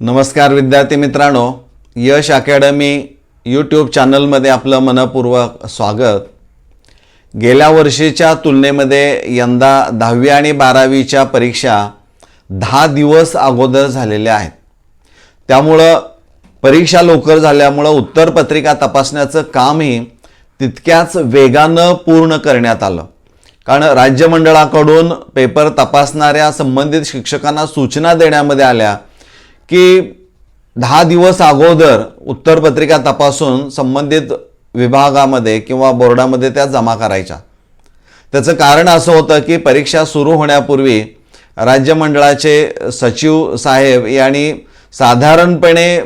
नमस्कार विद्यार्थी मित्रांनो यश अकॅडमी यूट्यूब चॅनलमध्ये आपलं मनपूर्वक स्वागत. गेल्या वर्षीच्या तुलनेमध्ये यंदा दहावी आणि बारावीच्या परीक्षा दहा दिवस अगोदर झालेल्या आहेत. त्यामुळं परीक्षा लवकर झाल्यामुळं उत्तरपत्रिका तपासण्याचं कामही तितक्याच वेगानं पूर्ण करण्यात आलं. कारण राज्य मंडळाकडून पेपर तपासणाऱ्या संबंधित शिक्षकांना सूचना देण्यामध्ये आल्या की दहा दिवस अगोदर उत्तरपत्रिका तपासून संबंधित विभागामध्ये किंवा बोर्डामध्ये त्या जमा करायच्या. त्याचं कारण असं होतं की परीक्षा सुरू होण्यापूर्वी राज्यमंडळाचे सचिव साहेब यांनी साधारणपणे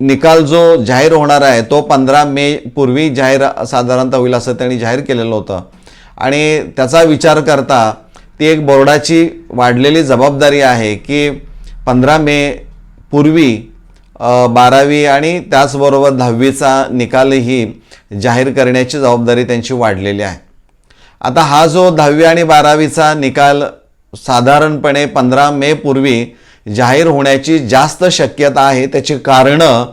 निकाल जो जाहीर होणार आहे तो पंधरा मे पूर्वी जाहीर साधारणतः होईल असं त्यांनी जाहीर केलेलं होतं. आणि त्याचा विचार करता ती एक बोर्डाची वाढलेली जबाबदारी आहे की पंधरा मे पूर्वी बारावी आणि त्याचबरोबर दहावीचा निकालही जाहीर करण्याची जबाबदारी त्यांची वाढलेली आहे. आता हा जो दहावी आणि बारावीचा निकाल साधारणपणे पंधरा मे पूर्वी जाहीर होण्याची जास्त शक्यता आहे त्याची कारणं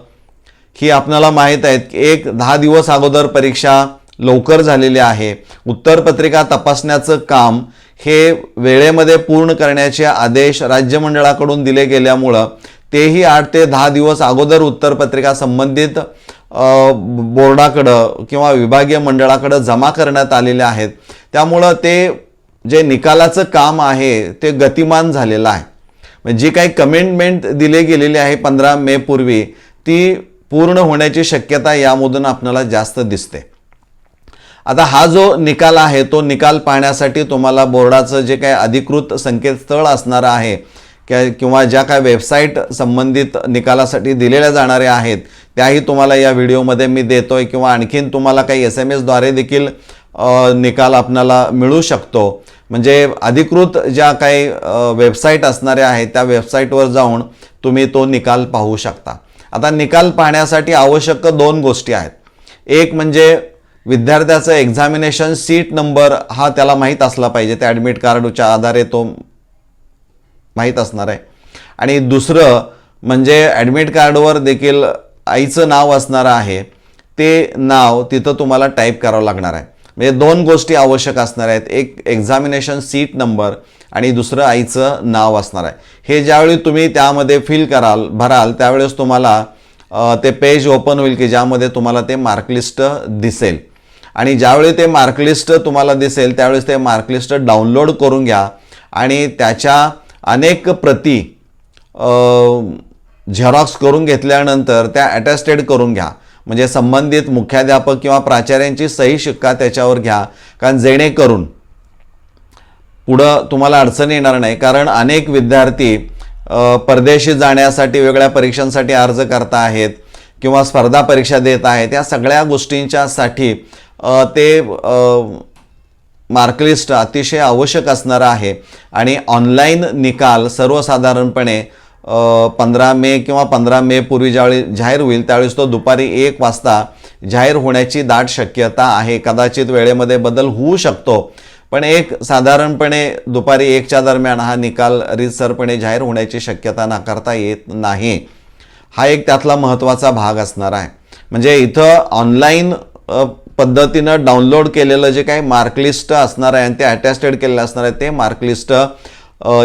ही आपल्याला माहीत आहेत की एक दहा दिवस अगोदर परीक्षा लवकर झालेली आहे. उत्तरपत्रिका तपासण्याचं काम हे वेळेमध्ये पूर्ण करण्याचे आदेश राज्य मंडळाकडून दिले गेल्यामुळं तेही आठ ते दहा दिवस अगोदर उत्तरपत्रिका संबंधित बोर्डाकडं किंवा विभागीय मंडळाकडं जमा करण्यात आलेले आहेत. त्यामुळं ते जे निकालाचं काम आहे ते गतिमान झालेलं आहे. जे जी काही कमेंटमेंट दिले गेलेली आहे पंधरा मे पूर्वी ती पूर्ण होण्याची शक्यता यामधून आपल्याला जास्त दिसते. आता हा जो निकाल आहे तो निकाल पाहण्यासाठी तुम्हाला बोर्डाचं जे काही अधिकृत संकेतस्थळ असणारं आहे किंवा ज्या काय वेबसाईट संबंधित निकालासाठी दिलेल्या जाणाऱ्या आहेत त्याही तुम्हाला या व्हिडिओमध्ये मी देतो आहे किंवा आणखीन तुम्हाला काही एस एम एसद्वारे देखील निकाल आपणाला मिळू शकतो. म्हणजे अधिकृत ज्या काही वेबसाईट असणाऱ्या आहेत त्या वेबसाईटवर जाऊन तुम्ही तो निकाल पाहू शकता. आता निकाल पाहण्यासाठी आवश्यक दोन गोष्टी आहेत. एक म्हणजे विद्यार्थ्याचं एक्झामिनेशन सीट नंबर हा त्याला माहीत असला पाहिजे त्या ॲडमिट कार्डच्या आधारे तो माहीत असणार आहे. आणि दुसरं म्हणजे ॲडमिट कार्डवर देखील आईचं नाव असणारं आहे. ते नाव तिथं तुम्हाला टाईप करावं लागणार आहे. म्हणजे दोन गोष्टी आवश्यक असणार आहेत. एक एक्झामिनेशन सीट नंबर आणि दुसरं आईचं नाव असणार आहे. हे ज्यावेळी तुम्ही त्यामध्ये फिल कराल भराल त्यावेळेस तुम्हाला ते पेज ओपन होईल की ज्यामध्ये तुम्हाला ते मार्कलिस्ट दिसेल. आणि ज्यावेळी ते मार्कलिस्ट तुम्हाला दिसेल त्यावेळेस ते मार्कलिस्ट डाउनलोड करून घ्या. आणि त्याच्या अनेक प्रती झेरॉक्स करून घेतल्यानंतर त्या अटेस्टेड करून घ्या. म्हणजे संबंधित मुख्याध्यापक किंवा प्राचार्यांची सही शिक्का त्याच्यावर घ्या. कारण जेणेकरून पुढं तुम्हाला अडचण येणार नाही. कारण अनेक विद्यार्थी परदेशी जाण्यासाठी वेगळ्या परीक्षांसाठी अर्ज करत आहेत किंवा स्पर्धा परीक्षा देत आहेत. या सगळ्या गोष्टींच्यासाठी ते मार्कलिस्ट अतिशय आवश्यक असणारा आहे. आणि ऑनलाईन निकाल सर्वसाधारणपणे पंधरा मे किंवा पंधरा मे पूर्वी ज्यावेळी जाहीर होईल त्यावेळेस तो दुपारी एक वाजता जाहीर होण्याची दाट शक्यता आहे. कदाचित वेळेमध्ये बदल होऊ शकतो. पण एक साधारणपणे दुपारी एकच्या दरम्यान हा निकाल रितसरपणे जाहीर होण्याची शक्यता नाकारता येत नाही. हा एक त्यातला महत्त्वाचा भाग असणार आहे. म्हणजे इथं ऑनलाईन पद्धतीनं डाउनलोड केलेलं जे काही मार्कलिस्ट असणार आहे आणि ते अटॅस्टेड केलेलं असणार आहे ते मार्कलिस्ट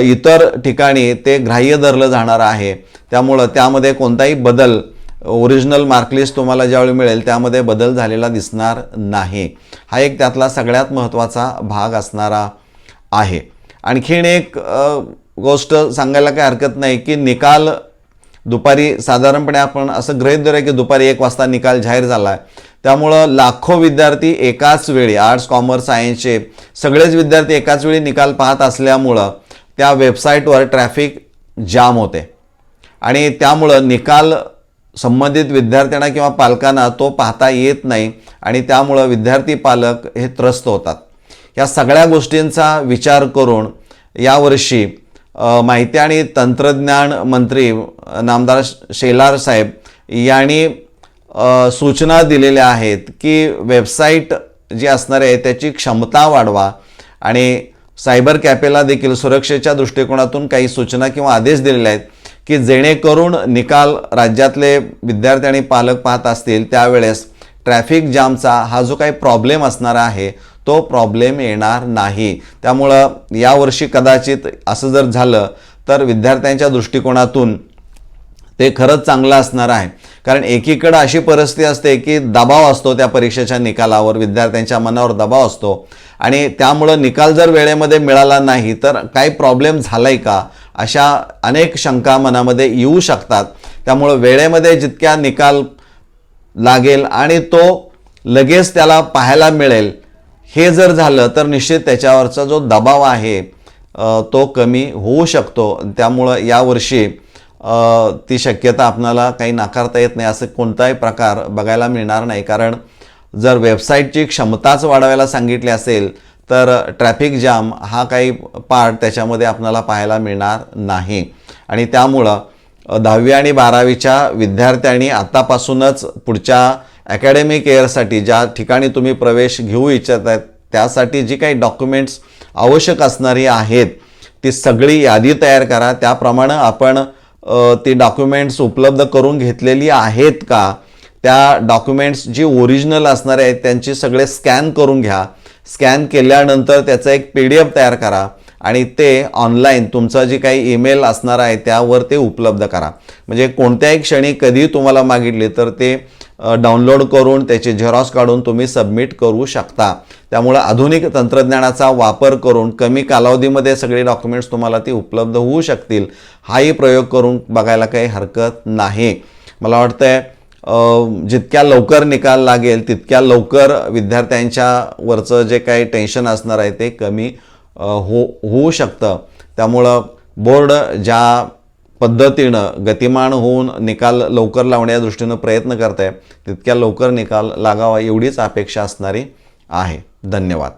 इतर ठिकाणी ते ग्राह्य धरलं जाणार आहे. त्यामुळं त्यामध्ये कोणताही बदल ओरिजिनल मार्कलिस्ट तुम्हाला ज्यावेळी मिळेल त्यामध्ये बदल झालेला दिसणार नाही. हा एक त्यातला सगळ्यात महत्त्वाचा भाग असणारा आहे. आणखीन एक गोष्ट सांगायला काही हरकत नाही की निकाल दुपारी साधारणपणे आपण असं गृहित धरूया की दुपारी एक वाजता निकाल जाहीर झाला आहे त्यामुळं लाखो विद्यार्थी एकाच वेळी आर्ट्स कॉमर्स सायन्सचे सगळेच विद्यार्थी एकाच वेळी निकाल पाहत असल्यामुळं त्या वेबसाईटवर ट्रॅफिक जाम होते. आणि त्यामुळं निकाल संबंधित विद्यार्थ्यांना किंवा पालकांना तो पाहता येत नाही आणि त्यामुळं विद्यार्थी पालक हे त्रस्त होतात. या सगळ्या गोष्टींचा विचार करून यावर्षी माहिती आणि तंत्रज्ञान मंत्री नामदार शेलार साहेब यांनी सूचना दिलेल्या आहेत की वेबसाईट जी असणार आहे त्याची क्षमता वाढवा आणि सायबर कॅफेला देखील सुरक्षेच्या दृष्टिकोनातून काही सूचना किंवा आदेश दिलेले आहेत की जेणेकरून निकाल राज्यातले विद्यार्थी आणि पालक पाहत असतील त्यावेळेस ट्रॅफिक जामचा हा जो काही प्रॉब्लेम असणार आहे तो प्रॉब्लेम येणार नाही. त्यामुळं यावर्षी कदाचित असं जर झालं तर विद्यार्थ्यांच्या दृष्टिकोनातून ते खरंच चांगलं असणार आहे. कारण एकीकडं अशी परिस्थिती असते की दबाव असतो त्या परीक्षेच्या निकालावर विद्यार्थ्यांच्या मनावर दबाव असतो. आणि त्यामुळं निकाल जर वेळेमध्ये मिळाला नाही तर काही प्रॉब्लेम झालाय का? अशा अनेक शंका मनामध्ये येऊ शकतात. त्यामुळं वेळेमध्ये जितक्या निकाल लागेल आणि तो लगेच त्याला पाहायला मिळेल हे जर झालं तर निश्चित त्याच्यावरचा जो दबाव आहे तो कमी होऊ शकतो. त्यामुळं यावर्षी ती शक्यता आपणाला काही नाकारता येत नाही असं कोणताही प्रकार बघायला मिळणार नाही. कारण जर वेबसाईटची क्षमताच वाढवायला सांगितली असेल तर ट्रॅफिक जाम हा काही पार्ट त्याच्यामध्ये आपणाला पाहायला मिळणार नाही. आणि त्यामुळं दहावी आणि बारावीच्या विद्यार्थ्यांनी आतापासूनच पुढच्या अकॅडमिक इयरसाठी ज्या ठिकाणी तुम्ही प्रवेश घेऊ इच्छित आहेत त्यासाठी जी काही डॉक्युमेंट्स आवश्यक असणारी आहेत ती सगळी यादी तयार करा. त्याप्रमाणे आपण ती डॉक्युमेंट्स उपलब्ध करून घेतलेली आहेत का? त्या डॉक्युमेंट्स जी ओरिजिनल असणारे आहेत त्यांचे सगळे स्कॅन करून घ्या. स्कॅन केल्यानंतर त्याचा एक पी डी एफ तयार करा आणि ते ऑनलाईन तुमचा जे काही ईमेल असणार आहे त्यावर ते उपलब्ध करा. म्हणजे कोणत्याही क्षणी कधी तुम्हाला मागितले तर ते डाउनलोड करून त्याचे झेरॉक्स काढून तुम्ही सबमिट करू शकता. त्यामुळं आधुनिक तंत्रज्ञानाचा वापर करून कमी कालावधीमध्ये सगळे डॉक्युमेंट्स तुम्हाला ती उपलब्ध होऊ शकतील. हाही प्रयोग करून बघायला काही हरकत नाही. मला वाटतं आहे जितक्या लवकर निकाल लागेल तितक्या लवकर विद्यार्थ्यांच्या वरचं जे काही टेन्शन असणार आहे ते कमी हो होऊ शकतं. त्यामुळं बोर्ड ज्या पद्धतीनं गतिमान होऊन निकाल लवकर लावण्या दृष्टीनं प्रयत्न करत आहे तितक्या लवकर निकाल लागावा एवढीच अपेक्षा असणारी आहे. धन्यवाद.